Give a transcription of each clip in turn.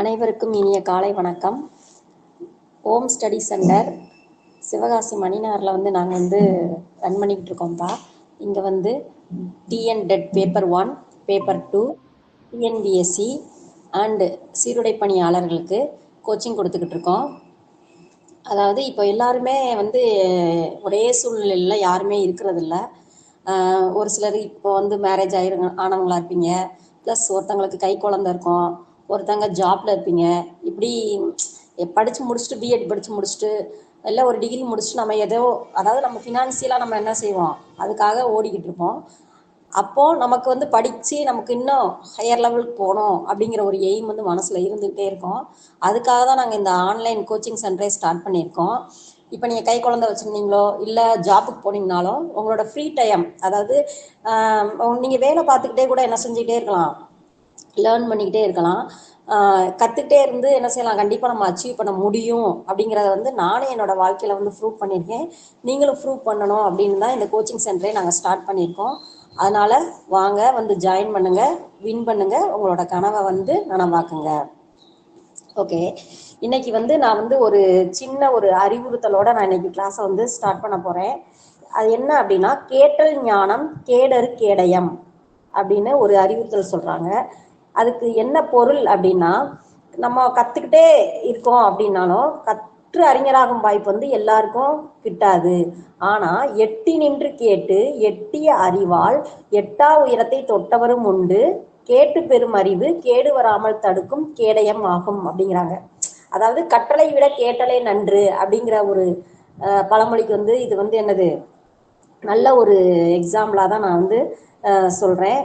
அனைவருக்கும் இனிய காலை வணக்கம். ஓம் ஸ்டடி சென்டர் சிவகாசி மணிநகரில் வந்து நாங்கள் வந்து ரன் பண்ணிக்கிட்டு இருக்கோம்ப்பா. இங்கே வந்து TN TET paper one paper two TNPSC and சீருடை பணியாளர்களுக்கு கோச்சிங் கொடுத்துக்கிட்டு இருக்கோம். அதாவது இப்போ எல்லாருமே வந்து ஒரே சூழ்நிலையில் யாருமே இருக்கிறதில்ல. ஒரு சிலர் இப்போ வந்து மேரேஜ் ஆயிரு ஆனவங்களா இருப்பீங்க. ப்ளஸ் ஒருத்தங்களுக்கு கை குழந்த இருக்கும். ஒருத்தங்க ஜாப்ல இருப்பீங்க. இப்படி படித்து முடிச்சுட்டு பிஎட் படித்து முடிச்சுட்டு இல்லை ஒரு டிகிரி முடிச்சுட்டு நம்ம ஏதோ அதாவது நம்ம ஃபினான்சியலாக நம்ம என்ன செய்வோம்? அதுக்காக ஓடிக்கிட்டு இருப்போம். அப்போது நமக்கு வந்து படித்து நமக்கு இன்னும் ஹையர் லெவலுக்கு போகணும் அப்படிங்கிற ஒரு எய்ம் வந்து மனசில் இருந்துகிட்டே இருக்கும். அதுக்காக தான் நாங்கள் இந்த ஆன்லைன் கோச்சிங் சென்டரே ஸ்டார்ட் பண்ணியிருக்கோம். இப்போ நீங்கள் கை குழந்தை வச்சுருந்தீங்களோ இல்லை ஜாப்புக்கு போனீங்கனாலும் உங்களோட ஃப்ரீ டைம் அதாவது நீங்கள் வேலை பார்த்துக்கிட்டே கூட என்ன செஞ்சுக்கிட்டே இருக்கலாம். லேர்ன் பண்ணிக்கிட்டே இருக்கலாம். கற்றுக்கிட்டே இருந்து என்ன செய்யலாம்? கண்டிப்பாக நம்ம அச்சீவ் பண்ண முடியும் அப்படிங்கிறத வந்து நானே என்னோட வாழ்க்கையில் வந்து ப்ரூவ் பண்ணியிருக்கேன். நீங்களும் ப்ரூவ் பண்ணணும் அப்படின்னு தான் இந்த கோச்சிங் சென்டரே நாங்கள் ஸ்டார்ட் பண்ணியிருக்கோம். அதனால் வாங்க வந்து ஜாயின் பண்ணுங்க வின் பண்ணுங்க. உங்களோட கனவை வந்து நனவாக்குங்க. ஓகே இன்னைக்கு வந்து நான் வந்து ஒரு சின்ன ஒரு அறிவுறுத்தலோட நான் இன்னைக்கு கிளாஸை வந்து ஸ்டார்ட் பண்ண போகிறேன் அது என்ன அப்படின்னா கேட்டல் ஞானம் கேடரு கேடயம் அப்படின்னு ஒரு அறிவுறுத்தல் சொல்கிறாங்க அதுக்கு என்ன பொருள் அப்படின்னா நம்ம கற்றுக்கிட்டே இருக்கோம் அப்படின்னாலும் கற்று அறிஞராகும் வாய்ப்பு வந்து எல்லாருக்கும் கிட்டாது. ஆனால் எட்டி நின்று கேட்டு எட்டிய அறிவால் எட்டா உயரத்தை தொட்டவரும் உண்டு. கேட்டு பெறும் அறிவு கேடு வராமல் தடுக்கும் கேடயம் ஆகும் அப்படிங்கிறாங்க. அதாவது கட்டளை விட கேட்டலே நன்று அப்படிங்கிற ஒரு பழமொழிக்கு வந்து இது வந்து என்னது? நல்ல ஒரு எக்ஸாம்பிளாக தான் நான் வந்து சொல்கிறேன்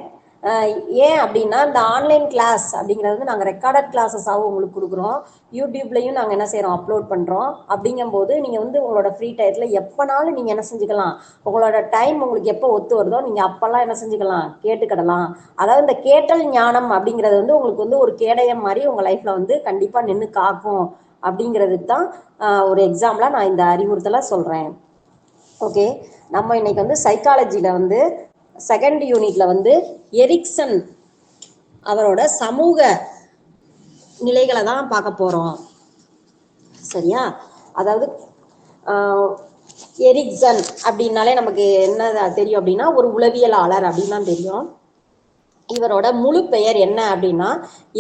ஏன் அப்படின்னா இந்த ஆன்லைன் கிளாஸ் அப்படிங்கிறது வந்து நாங்கள் ரெக்கார்டட் கிளாஸஸாகவும் உங்களுக்கு கொடுக்குறோம். யூடியூப்லையும் நாங்கள் என்ன செய்கிறோம் அப்லோட் பண்ணுறோம் அப்படிங்கும்போது நீங்கள் வந்து உங்களோட ஃப்ரீ டயத்தில் எப்போனாலும் நீங்கள் என்ன செஞ்சுக்கலாம். உங்களோட டைம் உங்களுக்கு எப்போ ஒத்து வருதோ நீங்கள் அப்போல்லாம் என்ன செஞ்சுக்கலாம்? கேட்டுக்கிடலாம். அதாவது இந்த கேட்டல் ஞானம் அப்படிங்கிறது வந்து உங்களுக்கு வந்து ஒரு கேடயம் மாதிரி உங்கள் லைஃப்பில் வந்து கண்டிப்பாக நின்று காக்கும். அப்படிங்கிறதுக்கு தான் ஒரு எக்ஸாம்பிளாக நான் இந்த அறிவுறுத்தலை சொல்கிறேன் ஓகே நம்ம இன்னைக்கு வந்து சைக்காலஜியில் வந்து செகண்ட் யூனிட்ல வந்து எரிக்சன் அவரோட சமூக நிலைகளை தான் பார்க்க போறோம். சரியா? அதாவது எரிக்சன் அப்படின்னாலே நமக்கு என்ன தெரியும் அப்படின்னா ஒரு உளவியலாளர் அப்படின்னு தான் தெரியும். இவரோட முழு பெயர் என்ன அப்படின்னா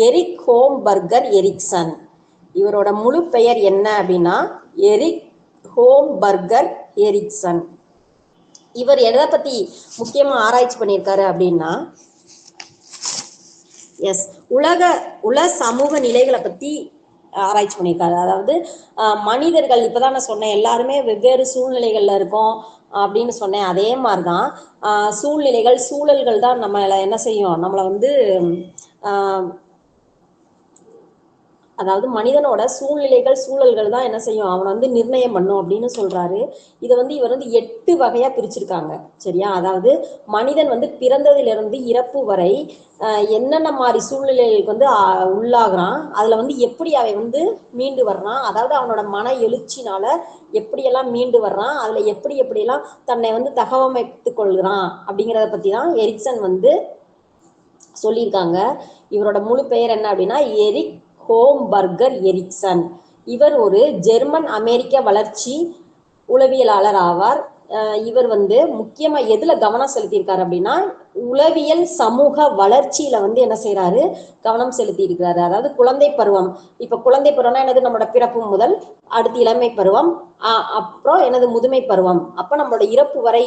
எரிக் ஹோம் பர்கர் எரிக்சன் இவரோட முழு பெயர் என்ன அப்படின்னா எரிக் ஹோம் பர்கர் எரிக்சன் இவர் எதை பத்தி முக்கியமா ஆராய்ச்சி பண்ணியிருக்காரு அப்படின்னா எஸ் உலக உல சமூக நிலைகளை பத்தி ஆராய்ச்சி பண்ணியிருக்காரு. அதாவது மனிதர்கள் இப்பதான் நான் சொன்னேன் எல்லாருமே வெவ்வேறு சூழ்நிலைகள்ல இருக்கோம் அப்படின்னு சொன்னேன். அதே மாதிரிதான் சூழ்நிலைகள் சூழல்கள் தான் நம்மளை என்ன செய்யும்? நம்மளை வந்து அதாவது மனிதனோட சூழ்நிலைகள் சூழல்கள் தான் என்ன செய்யும்? அவனை வந்து நிர்ணயம் பண்ணும் அப்படின்னு சொல்றாரு. இதை வந்து இவர் வந்து எட்டு வகையா பிரிச்சிருக்காங்க. சரியா? அதாவது மனிதன் வந்து பிறந்ததிலிருந்து இறப்பு வரை என்னென்ன மாதிரி சூழ்நிலைகளுக்கு வந்து உள்ளாகிறான் அதுல வந்து எப்படி அவை வந்து மீண்டு வர்றான் அதாவது அவனோட மன எழுச்சினால எப்படியெல்லாம் மீண்டு வர்றான் அதுல எப்படி எப்படியெல்லாம் தன்னை வந்து தகவமைத்து கொள்கிறான் அப்படிங்கிறத பத்தி தான் எரிக்சன் வந்து சொல்லியிருக்காங்க. இவரோட முழு பெயர் என்ன அப்படின்னா எரிக் ஹோம் பர்கர் எரிக்சன் இவர் ஒரு ஜெர்மன் அமெரிக்க வளர்ச்சி உளவியலாளர் ஆவார். இவர் வந்து முக்கியமா எதுல கவனம் செலுத்தியிருக்காரு அப்படின்னா உளவியல் சமூக வளர்ச்சியில வந்து என்ன செய்யறாரு கவனம் செலுத்தி இருக்கிறாரு அதாவது குழந்தை பருவம். இப்ப குழந்தை பருவம்னா என்னது? நம்மளோட பிறப்பு முதல் அடுத்து இளமை பருவம். அப்புறம் எனது முதுமை பருவம். அப்ப நம்மளோட இறப்பு வரை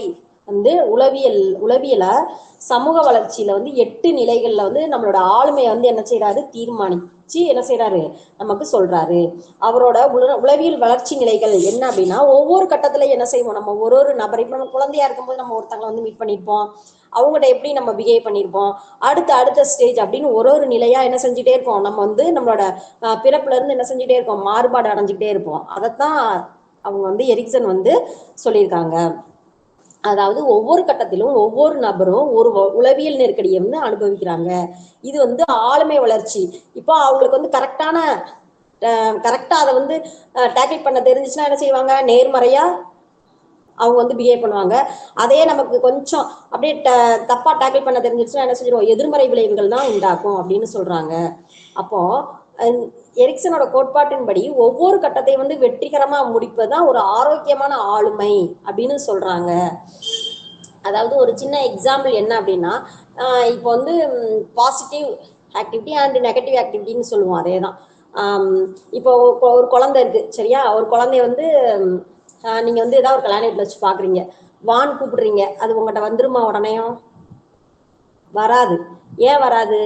வந்து உளவியல் உளவியல சமூக வளர்ச்சியில வந்து எட்டு நிலைகள்ல வந்து நம்மளோட ஆளுமையை வந்து என்ன செய்யறாரு வச்சு என்ன செய்யறாரு நமக்கு சொல்றாரு. அவரோட உளவியல் வளர்ச்சி நிலைகள் என்ன அப்படின்னா ஒவ்வொரு கட்டத்துல என்ன செய்வோம்? நம்ம ஒரு ஒரு நபர் இப்ப நம்ம குழந்தையா இருக்கும்போது நம்ம ஒருத்தங்களை வந்து மீட் பண்ணிருப்போம். அவங்ககிட்ட எப்படி நம்ம பிஹேவ் பண்ணியிருப்போம் அடுத்த அடுத்த ஸ்டேஜ் அப்படின்னு ஒரு ஒரு நிலையா என்ன செஞ்சுட்டே இருப்போம். நம்ம வந்து நம்மளோட பிறப்புல இருந்து என்ன செஞ்சுட்டே இருப்போம்? மாறுபாடு அடைஞ்சுக்கிட்டே இருப்போம். அதைத்தான் அவங்க வந்து எரிக்சன் வந்து சொல்லியிருக்காங்க. அதாவது ஒவ்வொரு கட்டத்திலும் ஒவ்வொரு நபரும் ஒரு உளவியல் நெருக்கடியை வந்து அனுபவிக்கிறாங்க. இது வந்து ஆளுமை வளர்ச்சி. இப்போ அவங்களுக்கு வந்து கரெக்டான கரெக்டா அதை வந்து டேக்கிள் பண்ண தெரிஞ்சிச்சுன்னா என்ன செய்வாங்க? நேர்மறையா அவங்க வந்து பிஹேவ் பண்ணுவாங்க. அதே நமக்கு கொஞ்சம் அப்படியே தப்பா டேக்கிள் பண்ண தெரிஞ்சிச்சுன்னா என்ன செஞ்சிடும் எதிர்மறை விளைவுகள் தான் உண்டாக்கும் அப்படின்னு சொல்றாங்க. அப்போ எரிக்சனோட கோட்பாட்டின்படி ஒவ்வொரு கட்டத்தையும் வந்து வெற்றிகரமா முடிப்பது தான் ஒரு ஆரோக்கியமான ஆளுமை அப்படின்னு சொல்றாங்க. அதாவது ஒரு சின்ன எக்ஸாம்பிள் என்ன அப்படின்னா ஆஹ் இப்போ வந்து பாசிட்டிவ் ஆக்டிவிட்டி அண்ட் நெகட்டிவ் ஆக்டிவிட்டின்னு சொல்லுவோம் அதே தான் இப்போ ஒரு- குழந்தை இருக்கு சரியா? ஒரு குழந்தைய வந்து நீங்க வந்து ஏதாவது ஒரு கல்யாணத்துல வச்சு பாக்குறீங்க. வான் கூப்பிடுறீங்க அது உங்கள்கிட்ட வந்துருமா உடனேயும்? வராது. ஏன் வராது?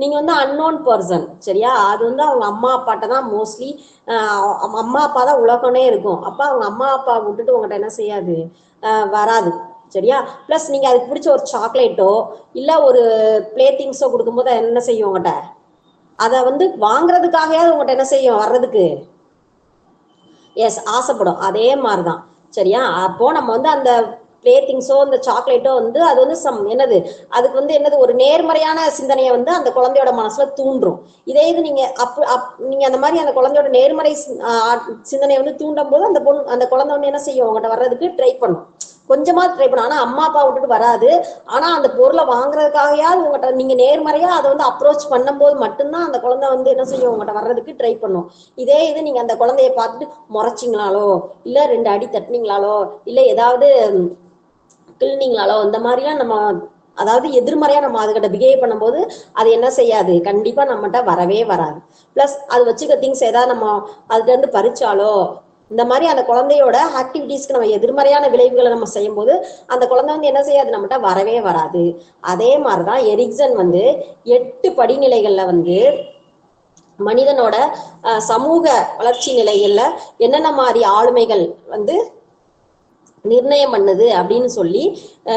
நீங்க வந்து அன்னோன் பர்சன் சரியா? அது வந்து அவங்க அம்மா அப்பாட்ட தான் மோஸ்ட்லி அம்மா அப்பா தான் உலகமே இருக்கும். அப்ப அவங்க அம்மா அப்பா விட்டுட்டு உங்கள்கிட்ட என்ன செய்யாது? வராது சரியா? ப்ளஸ் நீங்க அதுக்கு பிடிச்ச ஒரு சாக்லேட்டோ இல்ல ஒரு பிளே திங்ஸோ கொடுக்கும்போது என்ன செய்யும் உங்கள்கிட்ட அதை வந்து வாங்குறதுக்காகவே உங்கள்கிட்ட என்ன செய்யும் வர்றதுக்கு? எஸ் ஆசைப்படும். அதே மாதிரி தான் சரியா? அப்போ நம்ம வந்து அந்த ப்ளே திங்ஸோ இந்த சாக்லேட்டோ வந்து அது வந்து சம் என்னது? அதுக்கு வந்து என்னது? ஒரு நேர்மறையான சிந்தனையை வந்து அந்த குழந்தையோட மனசுல தூண்டும். இதே இது நீங்க அப் அப் நீங்க அந்த மாதிரி அந்த குழந்தையோட நேர்மறை சிந்தனையை வந்து தூண்டும் போது அந்த பொண்ணு அந்த குழந்தை வந்து என்ன செய்யும்? உங்கள்கிட்ட வர்றதுக்கு ட்ரை பண்ணும். கொஞ்சமா ட்ரை பண்ணும். ஆனா அம்மா அப்பா விட்டுட்டு வராது. ஆனா அந்த பொருளை வாங்குறதுக்காகயாவது உங்கள்கிட்ட நீங்க நேர்மறையா அதை வந்து அப்ரோச் பண்ணும்போது மட்டும்தான் அந்த குழந்தை வந்து என்ன செய்யும்? உங்கள்கிட்ட வர்றதுக்கு ட்ரை பண்ணும். இதே இது நீங்க அந்த குழந்தைய பார்த்துட்டு முறைச்சிங்களாலோ? இல்ல ரெண்டு அடி தட்டினீங்களாலோ? இல்ல ஏதாவது கிள்னீங்களாலோ இந்த மாதிரிலாம் நம்ம அதாவது எதிர்மறையா நம்ம அதுகிட்ட பிஹேவ் பண்ணும்போது அது என்ன செய்யாது? கண்டிப்பா நம்மகிட்ட வரவே வராது. பிளஸ் அது வச்சுக்க திங்ஸ் ஏதாவது நம்ம அதுல இருந்து பறிச்சாலோ இந்த மாதிரி அந்த குழந்தையோட ஆக்டிவிட்டீஸ்க்கு நம்ம எதிர்மறையான விளைவுகளை நம்ம செய்யும்போது அந்த குழந்தை வந்து என்ன செய்யாது? நம்மகிட்ட வரவே வராது. அதே மாதிரிதான் எரிக்சன் வந்து எட்டு படிநிலைகள்ல வந்து மனிதனோட சமூக வளர்ச்சி நிலைகள்ல என்னென்ன மாதிரி ஆளுமைகள் வந்து நிர்ணயம் பண்ணுது அப்படின்னு சொல்லி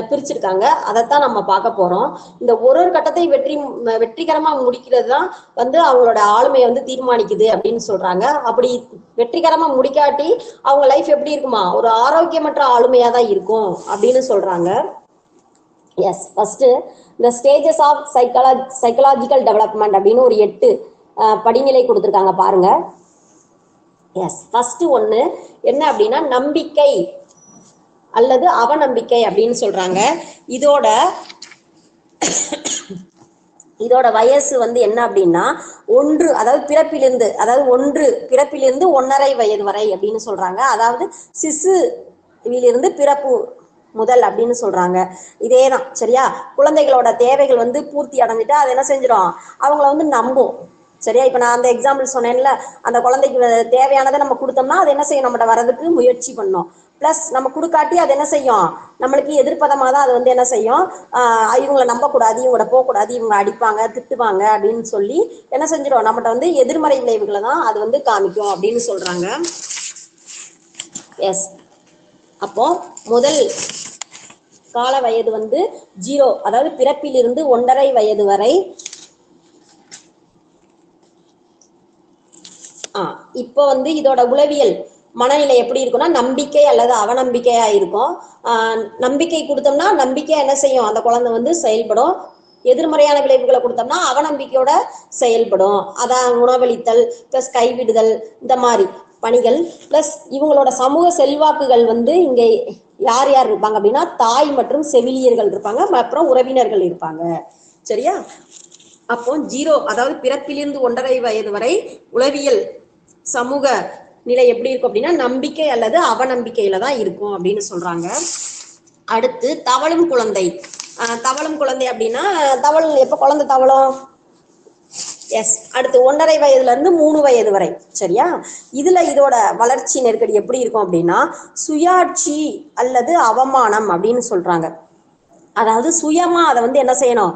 பிரிச்சிருக்காங்க. அதைத்தான் நம்ம பார்க்க போறோம். இந்த ஒரு ஒரு கட்டத்தை வெற்றி வெற்றிகரமா முடிக்கிறது தான் வந்து அவங்களோட ஆளுமையை வந்து தீர்மானிக்குது அப்படின்னு சொல்றாங்க. அப்படி வெற்றிகரமா முடிக்காட்டி அவங்க லைஃப் எப்படி இருக்குமா? ஒரு ஆரோக்கியமற்ற ஆளுமையா தான் இருக்கும் அப்படின்னு சொல்றாங்க. எஸ் ஃபர்ஸ்ட் இந்த stages of psychology psychological development அப்படின்னு ஒரு எட்டு படிநிலை கொடுத்துருக்காங்க பாருங்க. எஸ் ஃபர்ஸ்ட் ஒன்று என்ன அப்படின்னா நம்பிக்கை. அல்லது அவநம்பிக்கை அப்படின்னு சொல்றாங்க. இதோட இதோட வயசு வந்து என்ன அப்படின்னா ஒன்று அதாவது பிறப்பிலிருந்து அதாவது ஒன்று பிறப்பிலிருந்து ஒன்றரை வயது வரை அப்படின்னு சொல்றாங்க. அதாவது சிசுவிலிருந்து பிறப்பு முதல் அப்படின்னு சொல்றாங்க. இதேதான் சரியா? குழந்தைகளோட தேவைகள் வந்து பூர்த்தி அடைஞ்சிட்டா அது என்ன செஞ்சிடும்? அவங்கள வந்து நம்பும். சரியா? இப்ப நான் அந்த எக்ஸாம்பிள் சொன்னேன்ல அந்த குழந்தைக்கு தேவையானதை நம்ம கொடுத்தோம்னா அது என்ன செய்யும்? நம்மகிட்ட வர்றதுக்கு முயற்சி பண்ணோம். பிளஸ் நம்ம கொடுக்காட்டி அது என்ன செய்யும்? நம்மளுக்கு எதிர்ப்பதமா தான் அது வந்து என்ன செய்யும்? இவங்களை நம்பக்கூடாது இவங்களோட போகக்கூடாது இவங்க அடிப்பாங்க திட்டுவாங்க அப்படின்னு சொல்லி என்ன செஞ்சிடும்? நம்மகிட்ட வந்து எதிர்மறை விளைவுகளை தான் அது வந்து காமிக்கும் அப்படின்னு சொல்றாங்க. எஸ் அப்போ முதல் கால வயது வந்து ஜீரோ அதாவது பிறப்பிலிருந்து ஒன்றரை வயது வரை. ஆ இப்போ வந்து இதோட உளவியல். மனநிலை எப்படி இருக்கும்னா நம்பிக்கை அல்லது அவநம்பிக்கையா இருக்கும். நம்பிக்கை கொடுத்தோம்னா நம்பிக்கையா என்ன செய்யும்? அந்த குழந்தை வந்து செயல்படும். எதிர்மறையான விளைவுகளை கொடுத்தோம்னா அவநம்பிக்கையோட செயல்படும். அதான் உணவளித்தல் பிளஸ் கைவிடுதல் இந்த மாதிரி பணிகள். பிளஸ் இவங்களோட சமூக செல்வாக்குகள் வந்து இங்க யார் யார் இருப்பாங்க அப்படின்னா தாய் மற்றும் செவிலியர்கள் இருப்பாங்க. அப்புறம் உறவினர்கள் இருப்பாங்க. சரியா? அப்போ ஜீரோ அதாவது பிறப்பிலிருந்து ஒன்றரை வயது வரை உளவியல் சமூக நிலை எப்படி இருக்கும் அப்படின்னா நம்பிக்கை அல்லது அவநம்பிக்கையில தான் இருக்கும் அப்படின்னு சொல்றாங்க. அடுத்து தவளும் குழந்தை. தவளும் குழந்தை அப்படின்னா தவள் எப்ப குழந்தை தவளும் எஸ் அடுத்து ஒன்றரை வயதுல இருந்து மூணு வயது வரை சரியா? இதுல இதோட வளர்ச்சி நெருக்கடி எப்படி இருக்கும் அப்படின்னா சுயாட்சி அல்லது அவமானம் அப்படின்னு சொல்றாங்க. அதாவது சுயமா அதை வந்து என்ன செய்யணும்?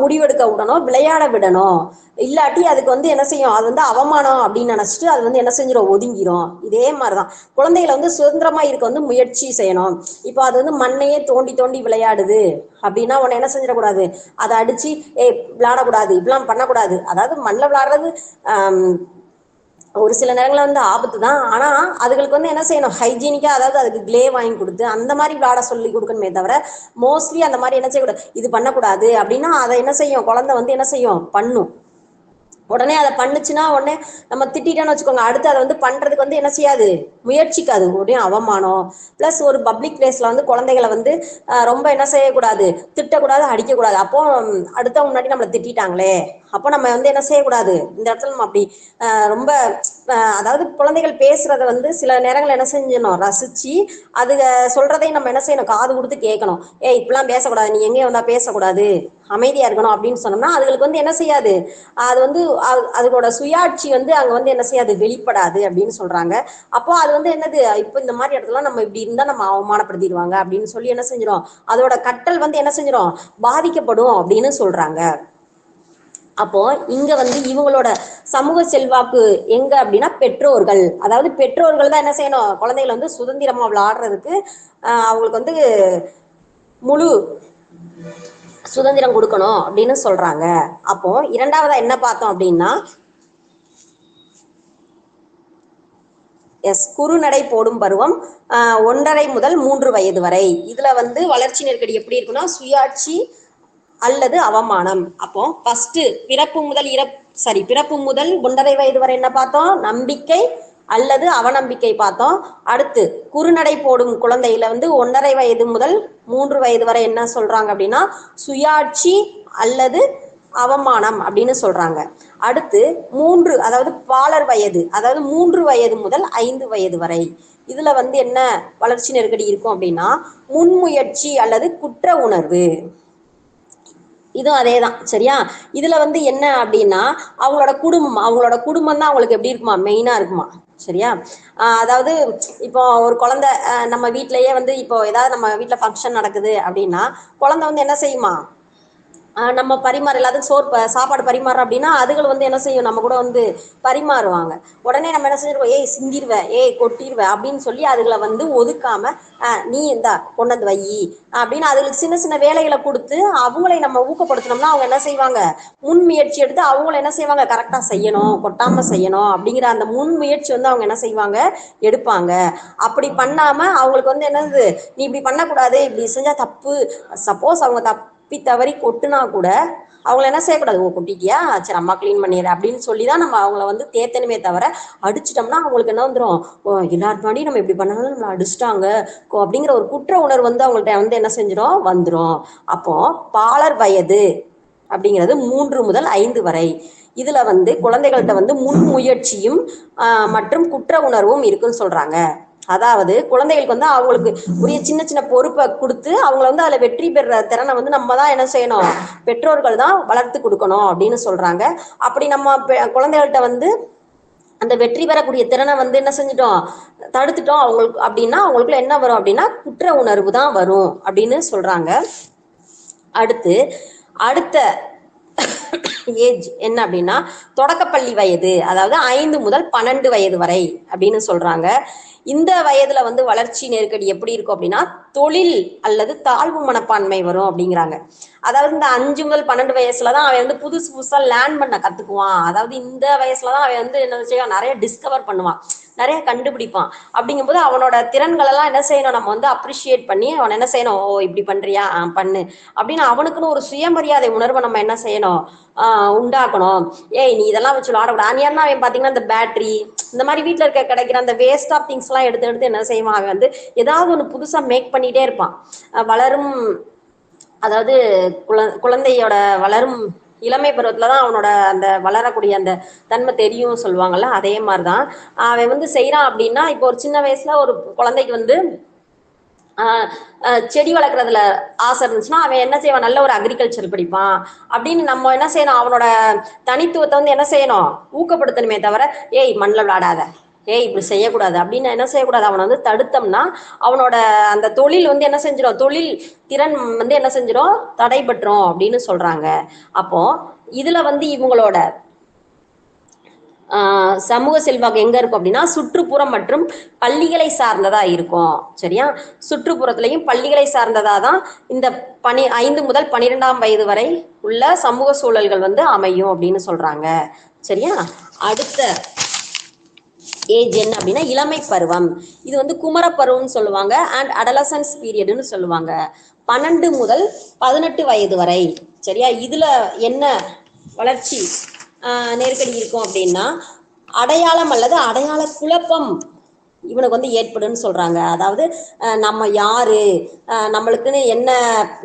முடிவெடுக்க விடணும் விளையாட விடணும். இல்லாட்டி அதுக்கு வந்து என்ன செய்யும்? அது வந்து அவமானம் அப்படின்னு நினைச்சிட்டு அது வந்து என்ன செஞ்சிடும் ஒதுங்கிரும். இதே மாதிரிதான். குழந்தைகளை வந்து சுதந்திரமா இருக்க வந்து முயற்சி செய்யணும். இப்போ அது வந்து மண்ணையே தோண்டி தோண்டி விளையாடுது அப்படின்னா உன்னை என்ன செஞ்சிடக்கூடாது? அதை அடிச்சு ஏய் விளையாடக்கூடாது இப்படிலாம் பண்ணக்கூடாது. அதாவது மண்ணில் விளையாடுறது ஒரு சில நேரங்களில் வந்து ஆபத்து தான். ஆனா அதுகளுக்கு வந்து என்ன செய்யணும்? ஹைஜீனிக்கா அதாவது அதுக்கு க்ளே வாங்கி கொடுத்து அந்த மாதிரி விளாட சொல்லி கொடுக்கணுமே தவிர மோஸ்ட்லி அந்த மாதிரி என்ன செய்யக்கூடாது? இது பண்ணக்கூடாது அப்படின்னா அதை என்ன செய்யும்? குழந்தை வந்து என்ன செய்யும்? பண்ணும். உடனே அதை பண்ணுச்சுன்னா உடனே நம்ம திட்டிட்டோம்னு வச்சுக்கோங்க. அடுத்து அதை வந்து பண்றதுக்கு வந்து என்ன செய்யாது? முயற்சிக்காது. உடனே அவமானம். ப்ளஸ் ஒரு பப்ளிக் பிளேஸ்ல வந்து குழந்தைகளை வந்து ரொம்ப என்ன செய்யக்கூடாது? திட்டக்கூடாது அடிக்கக்கூடாது. அப்போ அடுத்த முன்னாடி நம்மளை திட்டிட்டாங்களே. அப்போ நம்ம வந்து என்ன செய்யக்கூடாது? இந்த இடத்துல நம்ம அப்படி ரொம்ப அதாவது குழந்தைகள் பேசுறத வந்து சில நேரங்கள் என்ன செஞ்சணும் ரசிச்சு அதுக சொல்றதையும் நம்ம என்ன செய்யணும்? காது கொடுத்து கேட்கணும். ஏய் இப்படிலாம் பேசக்கூடாது. நீ எங்கேயும் வந்தா பேசக்கூடாது. அமைதியா இருக்கணும் அப்படின்னு சொன்னோம்னா அதுகளுக்கு வந்து என்ன செய்யாது? அது வந்து அது- அதோட சுயாட்சி வந்து அங்க வந்து என்ன செய்யாது? வெளிப்படாது அப்படின்னு சொல்றாங்க. அப்போ அது வந்து என்னது? இப்போ இந்த மாதிரி இடத்துல நம்ம இப்படி இருந்தா நம்ம அவமானப்படுத்திடுவாங்க அப்படின்னு சொல்லி என்ன செஞ்சிடும் அதோட கட்டல் வந்து என்ன செஞ்சிடும் பாதிக்கப்படும் அப்படின்னு சொல்றாங்க. அப்போ இங்க வந்து இவங்களோட சமூக செல்வாக்கு எங்க அப்படின்னா பெற்றோர்கள். அதாவது பெற்றோர்கள் தான் என்ன செய்யணும்? குழந்தைகளை வந்து சுதந்திரமா விளையாடுறதுக்கு அவங்களுக்கு வந்து முழு சுதந்திரம் கொடுக்கணும் அப்படின்னு சொல்றாங்க. அப்போ இரண்டாவதா என்ன பார்த்தோம் அப்படின்னா எஸ் குறுநடை போடும் பருவம் ஆஹ், ஒன்றரை முதல் மூன்று வயது வரை. இதுல வந்து வளர்ச்சி நெருக்கடி எப்படி இருக்குன்னா சுயாட்சி அல்லது அவமானம். அப்போ ஃபர்ஸ்ட் பிறப்பு முதல் இறப் சாரி பிறப்பு முதல் ஒன்றரை வயது வரை என்ன பார்த்தோம்? நம்பிக்கை அல்லது அவநம்பிக்கை பார்த்தோம். அடுத்து குறுநடை போடும் குழந்தையில வந்து ஒன்றரை வயது முதல் மூன்று வயது வரை என்ன சொல்றாங்க அப்படின்னா சுயாட்சி அல்லது அவமானம் அப்படின்னு சொல்றாங்க. அடுத்து மூன்று அதாவது பாலர் வயது அதாவது மூன்று வயது முதல் ஐந்து வயது வரை. இதுல வந்து என்ன வளர்ச்சி நெருக்கடி இருக்கும் அப்படின்னா முன்முயற்சி அல்லது குற்ற உணர்வு. இதுவும் அதே தான் சரியா? இதுல வந்து என்ன அப்படின்னா அவங்களோட குடும்பம் அவங்களோட குடும்பம் தான் அவங்களுக்கு எப்படி இருக்குமா? மெயினா இருக்குமா? சரியா? ஆஹ் அதாவது இப்போ ஒரு குழந்தை நம்ம வீட்லயே வந்து இப்போ ஏதாவது நம்ம வீட்ல ஃபங்க்ஷன் நடக்குது அப்படின்னா குழந்தை வந்து என்ன செய்யுமா? நம்ம பரிமாறு எல்லாத்துக்கும் சோர் சாப்பாடு பரிமாறுறோம் அப்படின்னா அதுகள் வந்து என்ன செய்யும்? நம்ம கூட வந்து பரிமாறுவாங்க. உடனே நம்ம என்ன செஞ்சிருவோம்? ஏய் சிந்திருவேன் ஏய் கொட்டிடுவேன் அப்படின்னு சொல்லி அதுகளை வந்து ஒதுக்காம நீ இந்தா கொண்டாந்து வையி வை அப்படின்னு அதுகளுக்கு சின்ன சின்ன வேலைகளை கொடுத்து அவங்களை நம்ம ஊக்கப்படுத்தினோம்னா அவங்க என்ன செய்வாங்க? முன் முயற்சி எடுத்து அவங்கள என்ன செய்வாங்க? கரெக்டா செய்யணும் கொட்டாம செய்யணும் அப்படிங்கிற அந்த முன் முயற்சி வந்து அவங்க என்ன செய்வாங்க? எடுப்பாங்க. அப்படி பண்ணாம அவங்களுக்கு வந்து என்னது? நீ இப்படி பண்ணக்கூடாது இப்படி செஞ்சா தப்பு. சப்போஸ் அவங்க தப்பு தவறி கொட்டுனா கூட அவங்கள என்ன செய்யக்கூடாது? ஓ கொட்டிட்டியா? சரி அம்மா க்ளீன் பண்ணிடுறேன். அப்படின்னு சொல்லி தான் நம்ம அவங்கள வந்து தேத்தனுமே தவிர அடிச்சிட்டோம்னா அவங்களுக்கு என்ன வந்துடும் ஓ எல்லாரும் நம்ம இப்படி பண்ணாலும் நம்மளை அடிச்சிட்டாங்க. அப்படிங்கிற ஒரு குற்ற உணர்வு வந்து அவங்கள்ட்ட வந்து என்ன செஞ்சிடும் வந்துடும் அப்போ பாலர் வயது அப்படிங்கிறது மூன்று முதல் ஐந்து வரை. இதுல வந்து குழந்தைகள்கிட்ட வந்து முன்முயற்சியும் முயற்சியும் மற்றும் குற்ற உணர்வும் இருக்குன்னு சொல்றாங்க. அதாவது குழந்தைகளுக்கு வந்து அவங்களுக்கு உரிய சின்ன சின்ன பொறுப்பை கொடுத்து அவங்கள வந்து அதுல வெற்றி பெற திறனை வந்து நம்ம தான் என்ன செய்யணும்? பெற்றோர்கள் தான் வளர்த்து கொடுக்கணும் அப்படின்னு சொல்றாங்க. அப்படி நம்ம பெ- குழந்தைகள்கிட்ட வந்து அந்த வெற்றி பெறக்கூடிய திறனை வந்து என்ன செஞ்சிட்டோம்? தடுத்துட்டோம் அவங்களுக்கு அப்படின்னா அவங்களுக்குள்ள என்ன வரும் அப்படின்னா குற்ற உணர்வு தான் வரும் அப்படின்னு சொல்றாங்க. அடுத்து அடுத்த ஏஜ் என்ன அப்படின்னா தொடக்கப்பள்ளி வயது அதாவது ஐந்து முதல் பன்னெண்டு வயது வரை அப்படின்னு சொல்றாங்க. இந்த வயதுல வந்து வளர்ச்சி நெருக்கடி எப்படி இருக்கும் அப்படின்னா தொழில் அல்லது தாழ்வு மனப்பான்மை வரும் அப்படிங்கிறாங்க. அதாவது இந்த அஞ்சு முதல் பன்னெண்டு வயசுல தான் அவன் வந்து புதுசு புதுசா லேர்ன் பண்ண கத்துக்குவான். அதாவது இந்த வயசுல தான் அவன் வந்து என்ன செய்வான் நிறைய டிஸ்கவர் பண்ணுவான். நிறைய கண்டுபிடிப்பான். அப்படிங்கும்போது அவனோட திறன்கள் எல்லாம் என்ன செய்யணும்? நம்ம வந்து அப்ரிஷியேட் பண்ணி அவன் என்ன செய்யணும்? ஓ இப்படி பண்றியா? பண்ணு. அப்படின்னு அவனுக்குன்னு ஒரு சுயமரியாதை உணர்வை நம்ம என்ன செய்யணும்? ஆஹ் உண்டாக்கணும். ஏய் நீ இதெல்லாம் வச்சு விளாடக்கூடாது அந்நியர்னா அவன் பாத்தீங்கன்னா இந்த பேட்டரி இந்த மாதிரி வீட்டுல இருக்க கிடைக்கிற அந்த வேஸ்ட் ஆஃப் திங்ஸ் எல்லாம் எடுத்து எடுத்து என்ன செய்வான்? அவன் வந்து ஏதாவது ஒன்று புதுசா மேக் பண்ணிட்டே இருப்பான். வளரும் அதாவது குழந்தையோட வளரும் இளமை பருவத்துல தான் அவனோட அந்த வளரக்கூடிய அந்த தன்மை தெரியும் சொல்லுவாங்கல்ல அதே மாதிரிதான். அவன் வந்து செய்யறான் அப்படின்னா இப்போ ஒரு சின்ன வயசுல ஒரு குழந்தைக்கு வந்து செடி வளர்க்குறதுல ஆசை இருந்துச்சுன்னா அவன் என்ன செய்வான்? நல்ல ஒரு அக்ரிகல்ச்சர் படிப்பான். அப்படின்னு நம்ம என்ன செய்யணும்? அவனோட தனித்துவத்தை வந்து என்ன செய்யணும்? ஊக்கப்படுத்தணுமே தவிர ஏய் மண்ணில் விளையாடாத ஏய் இப்படி செய்யக்கூடாது. அப்படின்னு என்ன செய்யக்கூடாது? அவனை வந்து தடுத்தோம்னா அவனோட அந்த தொழில் வந்து என்ன செஞ்சிடும்? தொழில் திறன் வந்து என்ன செஞ்சிடும்? தடைபட்டுரும் அப்படின்னு சொல்றாங்க. அப்போ இதுல வந்து இவங்களோட சமூக செல்வாக்கு எங்க இருக்கும் அப்படின்னா சுற்றுப்புறம் மற்றும் பள்ளிகளை சார்ந்ததா இருக்கும். சரியா? சுற்றுப்புறத்திலையும் பள்ளிகளை சார்ந்ததா தான் இந்த பனி ஐந்து முதல் பனிரெண்டாம் வயது வரை உள்ள சமூக சூழல்கள் வந்து அமையும் அப்படின்னு சொல்றாங்க. சரியா? அடுத்த ஏஜ் என்ன அப்படின்னா இளமை பருவம். இது வந்து குமர பருவம்னு சொல்லுவாங்க அண்ட் அடலசன்ஸ் பீரியட்னு சொல்லுவாங்க. பன்னெண்டு முதல் பதினெட்டு வயது வரை. சரியா? இதுல என்ன வளர்ச்சி நெருக்கடி இருக்கும் அப்படின்னா அடையாளம் அல்லது அடையாள குழப்பம் இவனுக்கு வந்து ஏற்படுன்னு சொல்றாங்க. அதாவது நம்ம யாரு? நம்மளுக்குன்னு என்ன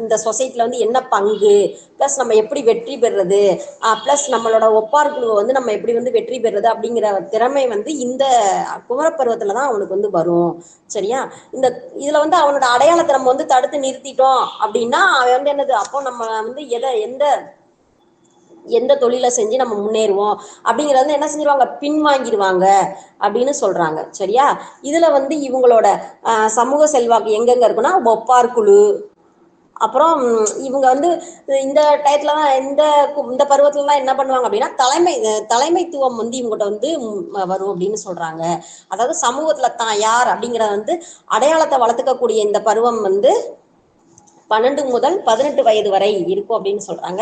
இந்த சொசைட்டில வந்து என்ன பங்கு? ப்ளஸ் நம்ம எப்படி வெற்றி பெறுறது? ப்ளஸ் நம்மளோட ஒப்பார் குழுவை வந்து நம்ம எப்படி வந்து வெற்றி பெறுறது அப்படிங்கிற திறமை வந்து இந்த குமரப்பருவத்துல தான் அவனுக்கு வந்து வரும். சரியா? இந்த இதுல வந்து அவனோட அடையாளத்தை நம்ம வந்து தடுத்து நிறுத்திட்டோம் அப்படின்னா அவன் வந்து என்னது? அப்போ நம்ம வந்து எதை எந்த எந்த தொழிலை செஞ்சு நம்ம முன்னேறுவோம். அப்படிங்கறது வந்து என்ன செஞ்சிருவாங்க? பின்வாங்கிடுவாங்க அப்படின்னு சொல்றாங்க. சரியா? இதுல வந்து இவங்களோட சமூக செல்வாக்கு எங்கெங்க இருக்குன்னா ஒப்பார் குழு. அப்புறம் இவங்க வந்து இந்த டயத்துல தான் இந்த கு- இந்த பருவத்துல தான் என்ன பண்ணுவாங்க அப்படின்னா தலைமை தலைமைத்துவம் வந்து இவங்ககிட்ட வந்து வரும் அப்படின்னு சொல்றாங்க. அதாவது சமூகத்துல தான் யார் அப்படிங்கறத வந்து அடையாளத்தை வளர்த்துக்கக்கூடிய இந்த பருவம் வந்து பன்னெண்டு முதல் பதினெட்டு வயது வரை இருக்கும் அப்படின்னு சொல்றாங்க.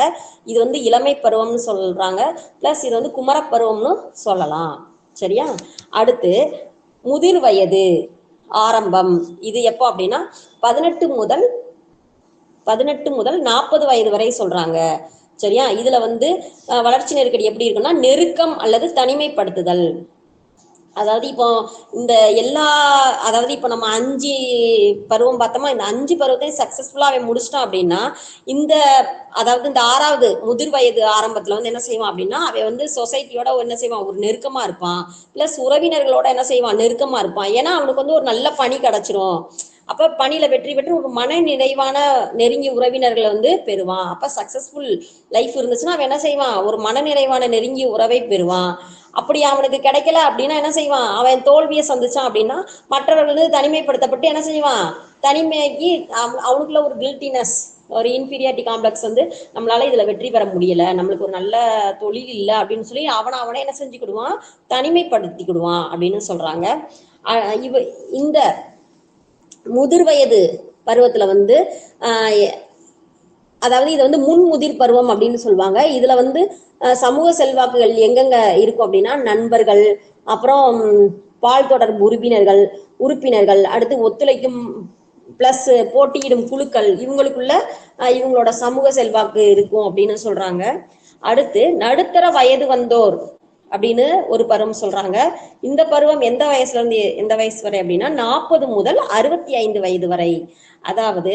இது வந்து இளமை பருவம்னு சொல்றாங்க. பிளஸ் இது வந்து குமரப்பருவம்னு சொல்லலாம். சரியா? அடுத்து முதிர் வயது ஆரம்பம். இது எப்போ அப்படின்னா பதினெட்டு முதல் பதினெட்டு முதல் நாற்பது வயது வரை சொல்றாங்க. சரியா? இதுல வந்து வளர்ச்சி நெருக்கடி எப்படி இருக்குன்னா நெருக்கம் அல்லது தனிமைப்படுத்துதல். அதாவது இப்போ இந்த எல்லா அதாவது இப்போ நம்ம அஞ்சு பருவம் பார்த்தோமா இந்த அஞ்சு பருவத்தையும் சக்சஸ்ஃபுல்லா அவன் முடிச்சிட்டான் அப்படின்னா இந்த அதாவது இந்த ஆறாவது முதிர் வயது ஆரம்பத்துல வந்து என்ன செய்வான் அப்படின்னா அவன் வந்து சொசைட்டியோட என்ன செய்வான்? ஒரு நெருக்கமா இருப்பான். பிளஸ் உறவினர்களோட என்ன செய்வான்? நெருக்கமா இருப்பான். ஏன்னா அவனுக்கு வந்து ஒரு நல்ல பணி கிடைச்சிரும். அப்ப பணியில வெற்றி பெற்று ஒரு மன நிறைவான நெருங்கிய உறவினர்களை வந்து பெறுவான். அப்ப சக்சஸ்ஃபுல் லைஃப் இருந்துச்சுன்னா அவன் என்ன செய்வான்? ஒரு மன நிறைவான நெருங்கிய உறவை பெறுவான். அப்படி அவனுக்கு கிடைக்கல அப்படின்னா என்ன செய்வான்? அவன் தோல்வியை சந்திச்சான் அப்படின்னா மற்றவர்கள் வந்து தனிமைப்படுத்தப்பட்டு என்ன செய்வான்? தனிமைக்கு அவனுக்குள்ள ஒரு கில்ட்டினஸ் ஒரு இன்ஃபீரியாரிட்டி காம்ப்ளெக்ஸ் வந்து நம்மளால இதுல வெற்றி பெற முடியல. நம்மளுக்கு ஒரு நல்ல தொழில் இல்லை அப்படின்னு சொல்லி அவனை அவனை என்ன செஞ்சுக்கிடுவான்? தனிமைப்படுத்திக்கிடுவான் அப்படின்னு சொல்றாங்க. இவ இந்த முதிர் வயது பருவத்துல வந்து அதாவது இது வந்து முன்முதிர் பருவம் அப்படின்னு சொல்லுவாங்க. இதுல வந்து சமூக செல்வாக்குகள் எங்கெங்க இருக்கும் அப்படின்னா நண்பர்கள் அப்புறம் பால் தொடர்பு உறுப்பினர்கள் உறுப்பினர்கள் அடுத்து ஒத்துழைக்கும் பிளஸ் போட்டியிடும் குழுக்கள் இவங்களுக்குள்ள இவங்களோட சமூக செல்வாக்கு இருக்கும் அப்படின்னு சொல்றாங்க. அடுத்து நடுத்தர வயது வந்தோர் அப்படின்னு ஒரு பருவம் சொல்றாங்க. இந்த பருவம் எந்த வயசுல இருந்து எந்த வயசு வரை அப்படின்னா நாற்பது முதல் அறுபத்தி ஐந்து வயது வரை. அதாவது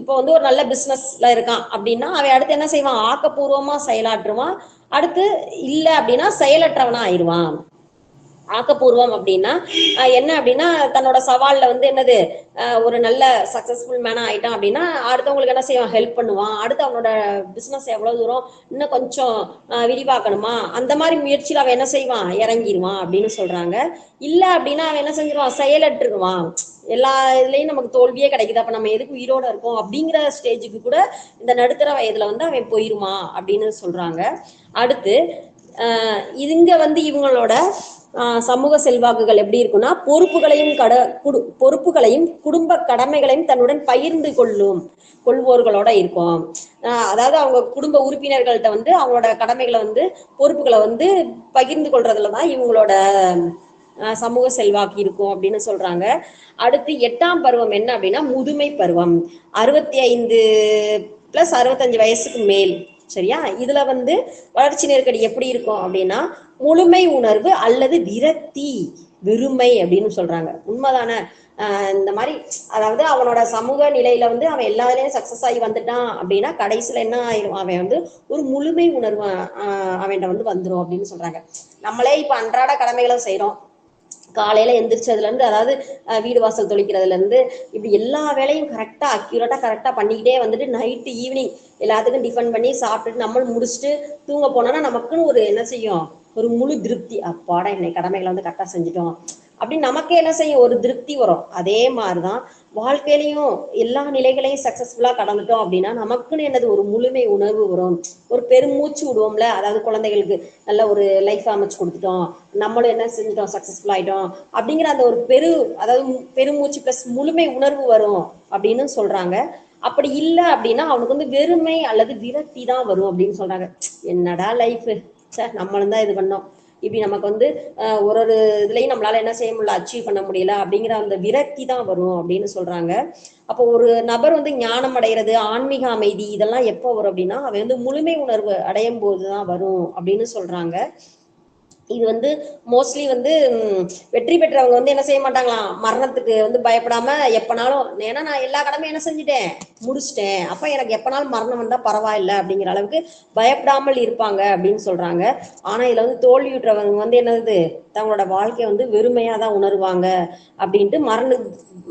இப்போ வந்து ஒரு நல்ல பிசினஸ்ல இருக்கான் அப்படின்னா அவன் அடுத்து என்ன செய்வான்? ஆக்கப்பூர்வமா செயலாற்றுவான். அடுத்து இல்ல அப்படின்னா செயலற்றவனா ஆயிடுவான். ஆக்கப்பூர்வம் அப்படின்னா என்ன அப்படின்னா தன்னோட சவால்ல வந்து என்னது ஆஹ் ஒரு நல்ல சக்சஸ்ஃபுல் மேனா ஆயிட்டான் அப்படின்னா அடுத்தவங்களுக்கு என்ன செய்வான்? ஹெல்ப் பண்ணுவான். அடுத்து அவனோட பிசினஸ் எவ்வளவு தூரம் இன்னும் கொஞ்சம் விரிவாக்கணுமா? அந்த மாதிரி முயற்சியில அவன் என்ன செய்வான்? இறங்கிடுவான் அப்படின்னு சொல்றாங்க. இல்ல அப்படின்னா அவன் என்ன செஞ்சிருவான்? செயலற்றுருவான். எல்லா இதுலயும் நமக்கு தோல்வியே கிடைக்குது. அப்ப நம்ம எதுக்கு உயிரோட இருக்கோம்? அப்படிங்கிற ஸ்டேஜுக்கு கூட இந்த நடுத்தர வயதுல வந்து அவன் போயிருமா அப்படின்னு சொல்றாங்க. அடுத்து ஆஹ் இங்க வந்து இவங்களோட சமூக செல்வாக்குகள் எப்படி இருக்குன்னா பொறுப்புகளையும் கட குடு பொறுப்புகளையும் குடும்ப கடமைகளையும் தன்னுடன் பகிர்ந்து கொள்ளும் கொள்வோர்களோட இருக்கும். அதாவது அவங்க குடும்ப உறுப்பினர்கள்ட்ட வந்து அவங்களோட கடமைகளை வந்து பொறுப்புகளை வந்து பகிர்ந்து கொள்றதுல தான் இவங்களோட சமூக செல்வாக்கு இருக்கும் அப்படின்னு சொல்றாங்க. அடுத்து எட்டாம் பருவம் என்ன அப்படின்னா முதுமை பருவம். அறுபத்தி ஐந்து பிளஸ் அறுபத்தஞ்சு வயசுக்கு மேல். சரியா? இதுல வந்து வளர்ச்சி நெருக்கடி எப்படி இருக்கும் அப்படின்னா முழுமை உணர்வு அல்லது விரக்தி வெறுமை அப்படின்னு சொல்றாங்க. உண்மைதானே? ஆஹ் இந்த மாதிரி அதாவது அவனோட சமூக நிலையில வந்து அவன் எல்லாத்துலயும் சக்சஸ் ஆகி வந்துட்டான் அப்படின்னா கடைசியில என்ன ஆயிரும்? அவன் வந்து ஒரு முழுமை உணர்வு ஆஹ் அவன்கிட்ட வந்து வந்துரும் அப்படின்னு சொல்றாங்க. நம்மளே இப்ப அன்றாட கடமைகளை செய்யறோம் காலையில எந்திரிச்சதுல இருந்து அதாவது வீடு வாசல் தொளிக்கிறதுல இருந்து இப்படி எல்லா வேலையும் கரெக்டா அக்யூரேட்டா கரெக்டா பண்ணிக்கிட்டே வந்துட்டு நைட்டு ஈவினிங் எல்லாத்துக்கும் டிஃபன் பண்ணி சாப்பிட்டுட்டு நம்ம முடிச்சுட்டு தூங்க போனோம்னா நமக்குன்னு ஒரு என்ன செய்யும்? ஒரு முழு திருப்தி. அப்பாடா இன்னைக்கு கடமைகளை வந்து கரெக்டா செஞ்சுட்டோம். அப்படின்னு நமக்கே என்ன செய்யும்? ஒரு திருப்தி வரும். அதே மாதிரிதான் வாழ்க்கையிலையும் எல்லா நிலைகளையும் சக்சஸ்ஃபுல்லா கடந்துட்டோம் அப்படின்னா நமக்குன்னு என்னது? ஒரு முழுமை உணர்வு வரும். ஒரு பெருமூச்சு விடுவோம்ல. அதாவது குழந்தைகளுக்கு நல்ல ஒரு லைஃப் அமைச்சு கொடுத்துட்டோம். நம்மளும் என்ன செஞ்சுட்டோம்? சக்சஸ்ஃபுல் ஆயிட்டோம். அப்படிங்கிற அந்த ஒரு பெரு அதாவது பெருமூச்சு பிளஸ் முழுமை உணர்வு வரும் அப்படின்னு சொல்றாங்க. அப்படி இல்ல அப்படின்னா அவனுக்கு வந்து வெறுமை அல்லது விரக்தி தான் வரும் அப்படின்னு சொல்றாங்க. என்னடா லைஃப் சார் நம்மளும் தான் இது பண்ணோம். இப்படி நமக்கு வந்து ஒரு ஒரு இதுலயும் நம்மளால என்ன செய்ய முடியல அச்சீவ் பண்ண முடியல அப்படிங்கிற அந்த விரக்தி தான் வரும் அப்படின்னு சொல்றாங்க. அப்போ ஒரு நபர் வந்து ஞானம் அடைகிறது ஆன்மீக அமைதி இதெல்லாம் எப்போ வரும் அப்படின்னா அவன் வந்து முழுமை உணர்வு அடையும் போதுதான் வரும் அப்படின்னு சொல்றாங்க. இது வந்து மோஸ்ட்லி வந்து வெற்றி பெற்றவங்க வந்து என்ன செய்ய மாட்டாங்களாம். மரணத்துக்கு வந்து பயப்படாம எப்பனாலும் ஏன்னா நான் எல்லா கடமையும் என்ன செஞ்சுட்டேன்? முடிச்சிட்டேன். அப்ப எனக்கு எப்பனாலும் மரணம் வந்தா பரவாயில்ல அப்படிங்கிற அளவுக்கு பயப்படாமல் இருப்பாங்க அப்படின்னு சொல்றாங்க. ஆனா இதுல வந்து தோல்வியுற்றவங்க வந்து என்னது? தங்களோட வாழ்க்கையை வந்து வெறுமையா தான் உணர்வாங்க அப்படின்ட்டு மரண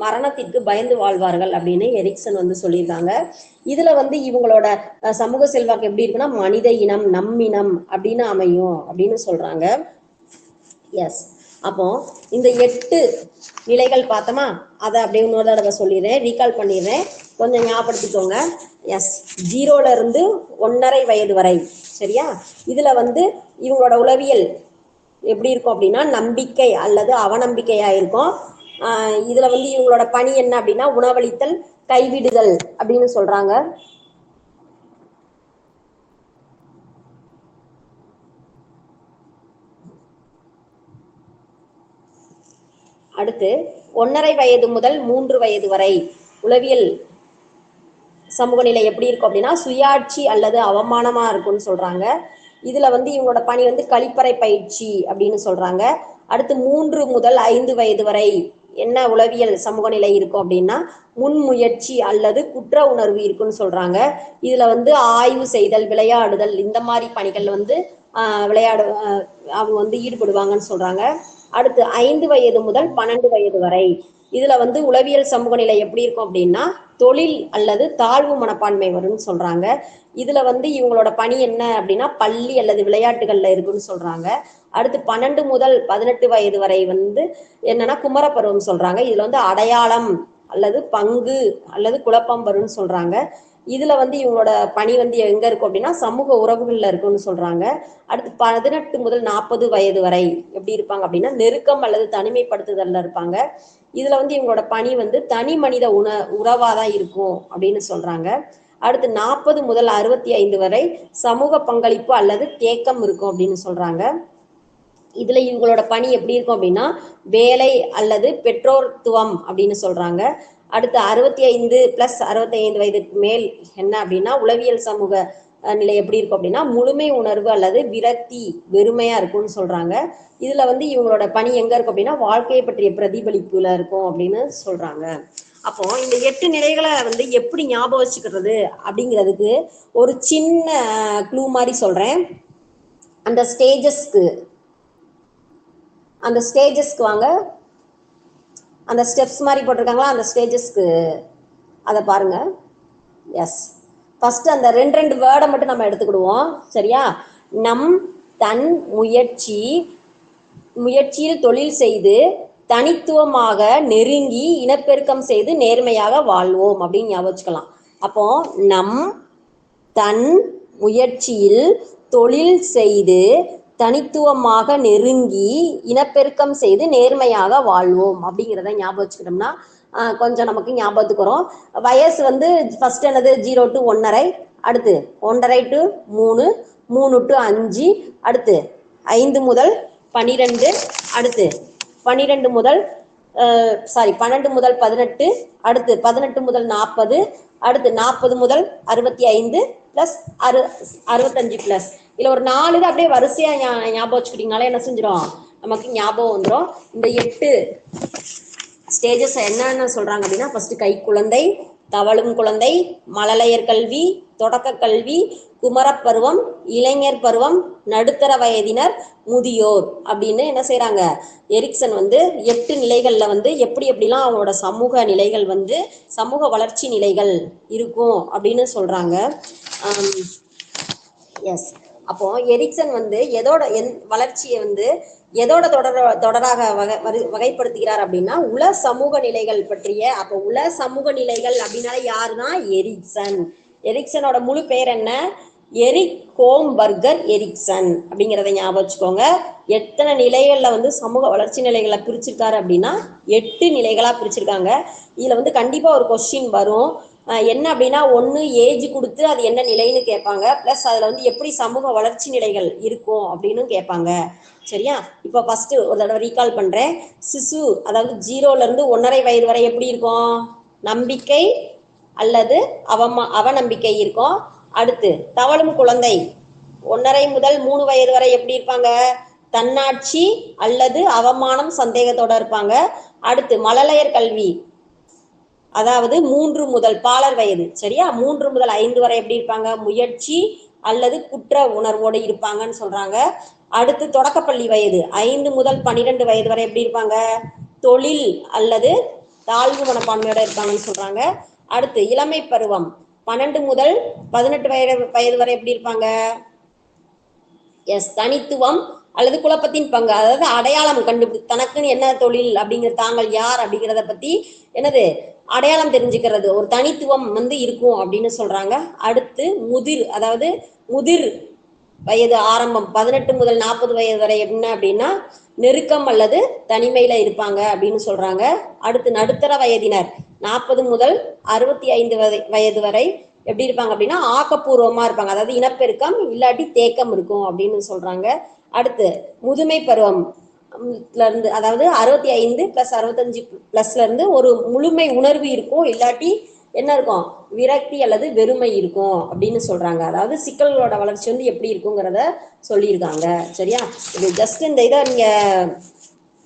மரணத்திற்கு பயந்து வாழ்வார்கள் அப்படின்னு எரிக்சன் வந்து சொல்லியிருக்காங்க. இதுல வந்து இவங்களோட சமூக செல்வாக்கு எப்படி இருக்குன்னா மனித இனம் நம்மினம் அப்படின்னு அமையும் அப்படின்னு சொல்றாங்க. எஸ் அப்போ இந்த எட்டு நிலைகள் பார்த்தோமா? அதை அப்படியே இன்னொரு தடவை சொல்லிடுறேன். ரீகால் பண்ணிடுறேன். கொஞ்சம் ஞாபகப்படுத்திக்கோங்க. எஸ் ஜீரோல இருந்து ஒன்னரை வயது வரை. சரியா? இதுல வந்து இவங்களோட உளவியல் எப்படி இருக்கும் அப்படின்னா நம்பிக்கை அல்லது அவநம்பிக்கையா இருக்கும். இதுல வந்து இவங்களோட பணி என்ன அப்படின்னா உணவளித்தல் கைவிடுதல் அப்படின்னு சொல்றாங்க. அடுத்து ஒன்னரை வயது முதல் மூன்று வயது வரை உளவியல் சமூக நிலை எப்படி இருக்கும் அப்படின்னா சுயாட்சி அல்லது அவமானமா இருக்கும்னு சொல்றாங்க. இதுல வந்து இவங்களோட பணி வந்து கழிப்பறை பயிற்சி அப்படின்னு சொல்றாங்க. அடுத்து மூன்று முதல் ஐந்து வயது வரை என்ன உளவியல் சமூக நிலை இருக்கும் அப்படின்னா முன்முயற்சி அல்லது குற்ற உணர்வு இருக்குன்னு சொல்றாங்க. இதுல வந்து ஆய்வு செய்தல் விளையாடுதல் இந்த மாதிரி பணிகள் வந்து விளையாடு அவங்க வந்து ஈடுபடுவாங்கன்னு சொல்றாங்க. அடுத்து ஐந்து வயது முதல் பன்னெண்டு வயது வரை. இதுல வந்து உளவியல் சமூக நிலை எப்படி இருக்கும் அப்படின்னா தொழில் அல்லது தாழ்வு மனப்பான்மை வரும்னு சொல்றாங்க. இதுல வந்து இவங்களோட பணி என்ன அப்படின்னா பள்ளி அல்லது விளையாட்டுகள்ல இருக்குன்னு சொல்றாங்க. அடுத்து பன்னெண்டு முதல் பதினெட்டு வயது வரை வந்து என்னன்னா குமரப்பருவம் சொல்றாங்க. இதுல வந்து அடையாளம் அல்லது பங்கு அல்லது குழப்பம் வரும்னு சொல்றாங்க. இதுல வந்து இவங்களோட பணி வந்து எங்க இருக்கும் அப்படின்னா சமூக உறவுகள்ல இருக்கும்னு சொல்றாங்க. அடுத்து பதினெட்டு முதல் நாற்பது வயது வரை எப்படி இருப்பாங்க அப்படின்னா நெருக்கம் அல்லது தனிமைப்படுத்துதல்ல இருப்பாங்க. இதுல வந்து இவங்களோட பணி வந்து தனி மனித உண உறவாதான் இருக்கும் அப்படின்னு சொல்றாங்க. அடுத்து நாற்பது முதல் அறுபத்தி ஐந்து வரை சமூக பங்களிப்பு அல்லது தேக்கம் இருக்கும் அப்படின்னு சொல்றாங்க. இதுல இவங்களோட பணி எப்படி இருக்கும் அப்படின்னா வேலை அல்லது பெற்றோர்த்துவம் அப்படின்னு சொல்றாங்க. அடுத்து அறுபத்தி ஐந்து பிளஸ் அறுபத்தி ஐந்து வயதுக்கு மேல் என்ன அப்படின்னா உளவியல் சமூக நிலை எப்படி இருக்கும் அப்படின்னா முழுமை உணர்வு அல்லது விரக்தி வெறுமையா இருக்கும்னு சொல்றாங்க. இதுல வந்து இவங்களோட பணி எங்க இருக்கும் அப்படின்னா வாழ்க்கையை பற்றிய பிரதிபலிப்புல இருக்கும் அப்படின்னு சொல்றாங்க. அப்போ இந்த எட்டு நிலைகளை வந்து எப்படி ஞாபகம் வச்சுக்கிறது அப்படிங்கிறதுக்கு ஒரு சின்ன க்ளூ மாதிரி சொல்றேன். அந்த ஸ்டேஜஸ்க்கு அந்த ஸ்டேஜஸ்க்கு வாங்க. அந்த ஸ்டெப்ஸ் மாதிரி போட்டிருக்காங்களா? அந்த ஸ்டேஜஸ்க்கு அதை பாருங்க. எஸ் ஃபர்ஸ்ட் அந்த ரெண்டு ரெண்டு வேர்டை மட்டும் நம்ம எடுத்துக்கிடுவோம். சரியா? நம் தன் முயற்சி முயற்சியில் தொழில் செய்து தனித்துவமாக நெருங்கி இனப்பெருக்கம் செய்து நேர்மையாக வாழ்வோம் அப்படின்னு ஞாபகம் அப்போ நம் தன் முயற்சியில் தொழில் செய்து தனித்துவமாக நெருங்கி இனப்பெருக்கம் செய்து நேர்மையாக வாழ்வோம் அப்படிங்கிறத ஞாபகம் வச்சுக்கிட்டோம்னா கொஞ்சம் நமக்கு ஞாபகத்துக்கு வரும். வயசு வந்து ஃபர்ஸ்ட் என்னது? ஜீரோ டு ஒன்னரை அடுத்து ஒன்றரை டு மூணு மூணு டு அஞ்சு. அடுத்து ஐந்து முதல் பனிரெண்டு. அடுத்து பனிரெண்டு முதல் சாரி பன்னெண்டு முதல் பதினெட்டு. அடுத்து பதினெட்டு முதல் நாற்பது. அடுத்து நாற்பது முதல் அறுபத்தி ஐந்து. பிளஸ் அறு அறுபத்தஞ்சு பிளஸ் இதுல ஒரு நாலு இது அப்படியே வரிசையா ஞாபகம் வச்சுக்கிட்டீங்கனாலே என்ன செஞ்சிடும் நமக்கு ஞாபகம் வந்துடும் இந்த எட்டு ஸ்டேஜஸ் என்னென்ன சொல்றாங்க அப்படின்னா ஃபர்ஸ்ட் கை குழந்தை தவழும் குழந்தை மழலையர் கல்வி தொடக்க கல்வி குமரப்பருவம் இளைஞர் பருவம் நடுத்தர வயதினர் முதியோர் அப்படின்னு என்ன செய்யறாங்க எரிக்சன் வந்து எட்டு நிலைகள்ல வந்து எப்படி எப்படிலாம் அவங்களோட சமூக நிலைகள் வந்து சமூக வளர்ச்சி நிலைகள் இருக்கும் அப்படின்னு சொல்றாங்க. எஸ் அப்போ எரிக்சன் வந்து எதோட எந் வளர்ச்சியை வந்து எதோட தொடர தொடராக வகை வரு- வகைப்படுத்துகிறார் அப்படின்னா உல சமூக நிலைகள் பற்றிய அப்போ உல சமூக நிலைகள் அப்படின்னால யாருன்னா எரிக்சன். எரிக்சனோட முழு பேர் என்ன? எரிக் கோம்பர்கர் எரிக்சன் அப்படிங்கிறத ஞாபகம் வச்சுக்கோங்க. எத்தனை நிலைகள்ல வந்து சமூக வளர்ச்சி நிலைகளை பிரிச்சிருக்காரு அப்படின்னா எட்டு நிலைகளா பிரிச்சிருக்காங்க. இதுல வந்து கண்டிப்பா ஒரு கொஸ்டின் வரும். என்ன அப்படின்னா ஒன்று ஏஜ் கொடுத்து அது என்ன நிலைன்னு கேட்பாங்க. ப்ளஸ் அதில் வந்து எப்படி சமூக வளர்ச்சி நிலைகள் இருக்கும் அப்படின்னு கேட்பாங்க. சரியா? இப்போ ஃபர்ஸ்ட் ஒரு தடவை ரீகால் பண்ணுறேன் சிசு அதாவது ஜீரோல இருந்து ஒன்றரை வயது வரை எப்படி இருக்கும்? நம்பிக்கை அல்லது அவமா அவநம்பிக்கை இருக்கும். அடுத்து தவழும் குழந்தை. ஒன்றரை முதல் மூணு வயது வரை எப்படி இருப்பாங்க? தன்னாட்சி அல்லது அவமானம் சந்தேகத்தோட இருப்பாங்க. அடுத்து மழலையர் கல்வி. அதாவது மூன்று முதல் பாலர் வயது. சரியா? மூன்று முதல் ஐந்து வரை எப்படி இருப்பாங்க? முயற்சி அல்லது குற்ற உணர்வோடு இருப்பாங்கன்னு சொல்றாங்க. அடுத்து தொடக்கப்பள்ளி வயது. ஐந்து முதல் பன்னிரெண்டு வயது வரை எப்படி இருப்பாங்க? தொழில் அல்லது தாழ்வு மனப்பான்மையோட இருப்பாங்கன்னு சொல்றாங்க. அடுத்து இளமை பருவம். பன்னெண்டு முதல் பதினெட்டு வயது வயது வரை எப்படி இருப்பாங்க? எஸ் தனித்துவம் அல்லது குழப்பத்தின் பங்கு. அதாவது அடையாளம் கண்டுபிடி தனக்குன்னு என்ன தொழில் அப்படிங்கிற தாங்கள் யார் அப்படிங்கிறத பத்தி என்னது? அடையாளம் தெரிஞ்சுக்கிறது. ஒரு தனித்துவம் வந்து இருக்கும் அப்படின்னு சொல்றாங்க. அடுத்து முதிர் அதாவது முதிர் வயது ஆரம்பம். பதினெட்டு முதல் நாற்பது வயது வரை என்ன அப்படின்னா நெருக்கம் அல்லது தனிமையில இருப்பாங்க அப்படின்னு சொல்றாங்க. அடுத்து நடுத்தர வயதினர் நாற்பது முதல் அறுபத்தி ஐந்து வயது- வயது வரை எப்படி இருப்பாங்க அப்படின்னா ஆக்கப்பூர்வமா இருப்பாங்க. அதாவது இனப்பெருக்கம் இல்லாட்டி தேக்கம் இருக்கும் அப்படின்னு சொல்றாங்க. அடுத்து முதுமை பருவம் இருந்து அதாவது அறுபத்தி ஐந்து பிளஸ் அறுபத்தஞ்சு பிளஸ்ல இருந்து ஒரு முழுமை உணர்வு இருக்கும். இல்லாட்டி என்ன இருக்கும்? விரக்தி அல்லது வெறுமை இருக்கும் அப்படின்னு சொல்றாங்க. அதாவது சிக்கல்களோட வளர்ச்சி வந்து எப்படி இருக்குங்கிறத சொல்லியிருக்காங்க. சரியா? இது ஜஸ்ட் இந்த இதை நீங்க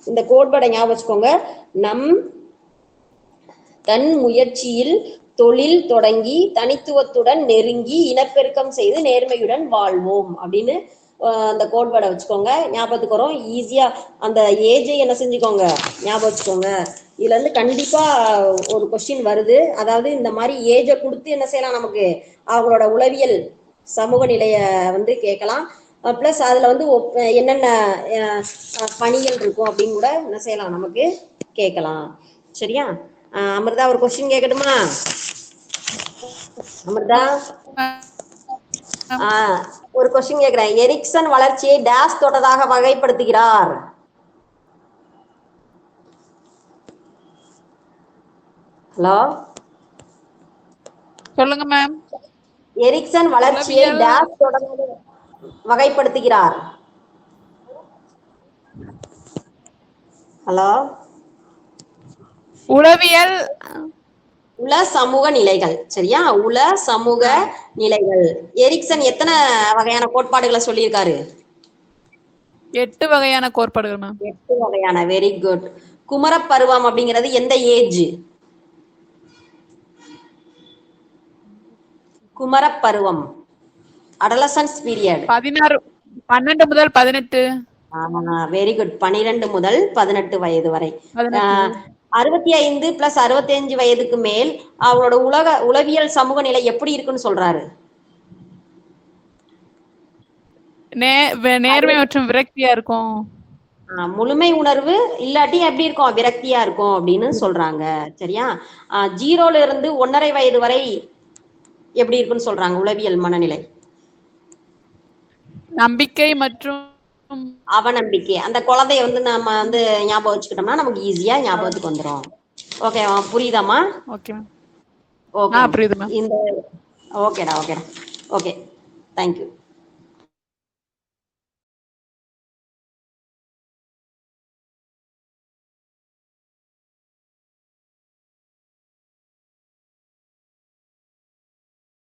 இந்த கோட்படை ஞாபகம் வச்சுக்கோங்க. நம் தன் முயற்சியில் தொழில் தொடங்கி தனித்துவத்துடன் நெருங்கி இனப்பெருக்கம் செய்து நேர்மையுடன் வாழ்வோம் அப்படின்னு அந்த கோட்பாடை வச்சுக்கோங்க. ஞாபகத்துக்கு வரும். ஈஸியா அந்த ஏஜை என்ன செஞ்சுக்கோங்க. ஞாபகம் வச்சுக்கோங்க. இதுல இருந்து கண்டிப்பா ஒரு கொஸ்டின் வருது. அதாவது இந்த மாதிரி ஏஜை கொடுத்து என்ன செய்யலாம் நமக்கு? அவங்களோட உளவியல் சமூக நிலைய வந்து கேட்கலாம். ப்ளஸ் அதுல வந்து என்னென்ன பணிகள் இருக்கும் அப்படின்னு கூட என்ன செய்யலாம் நமக்கு? கேட்கலாம். சரியா? அமிர்தா ஒரு கொஸ்டின் கேட்கட்டுமா? அமிர்தா? ஆஹ் ஒரு கொஸ்டின் கேக்குறேன் எரிக்சன் வளர்ச்சியை டேஸ் தொட்டதாக வகைப்படுத்துகிறார். ஹலோ? சொல்லுங்க மேம். எரிக்சன் வளர்ச்சியை தொடர்ந்து வகைப்படுத்துகிறார். ஹலோ? உளவியல். உல சமூக நிலைகள் சரியா? உல சமூக நிலைகள். எரிக்சன் எத்தனை வகையான கோட்பாடுகளை சொல்லியிருக்காரு? எட்டு வகையான கோட்பாடுகள் மேம். எட்டு வகையான வெரி குட் குமரப்பருவம் அப்படிங்கிறது எந்த ஏஜ் குமரப்பருவம் அடலசன்ஸ் பீரியட் பதினாறு பன்னெண்டு முதல் பதினெட்டு? வெரி குட் பனிரெண்டு முதல் பதினெட்டு வயது வரை. அறுபத்தி ஐந்து பிளஸ் அறுபத்தி அஞ்சு வயதுக்கு மேல் அவங்களோட உலக உளவியல் சமூக நிலை எப்படி இருக்குன்னு சொல்றாரு? நேர்மை மற்றும் விரக்தியா இருக்கும். முழுமை உணர்வு இல்லாட்டி எப்படி இருக்கும்? விரக்தியா இருக்கும் அப்படின்னு சொல்றாங்க. சரியா? ஜீரோல இருந்து ஒன்னரை வயது வரை எப்படி இருக்குன்னு சொல்றாங்க உளவியல் மனநிலை? நம்பிக்கை மற்றும் அவநம்பிக்கை. அந்த குழந்தைய வந்து நம்ம வந்து ஞாபகம் வச்சுக்கிட்டோம்னா நமக்கு ஈஸியா ஞாபகத்துக்கு வந்துரும். ஓகே புரியுதாம்மா? ஓகே ஓகே இந்த ஓகேடா ஓகேடா ஓகே தேங்க்யூ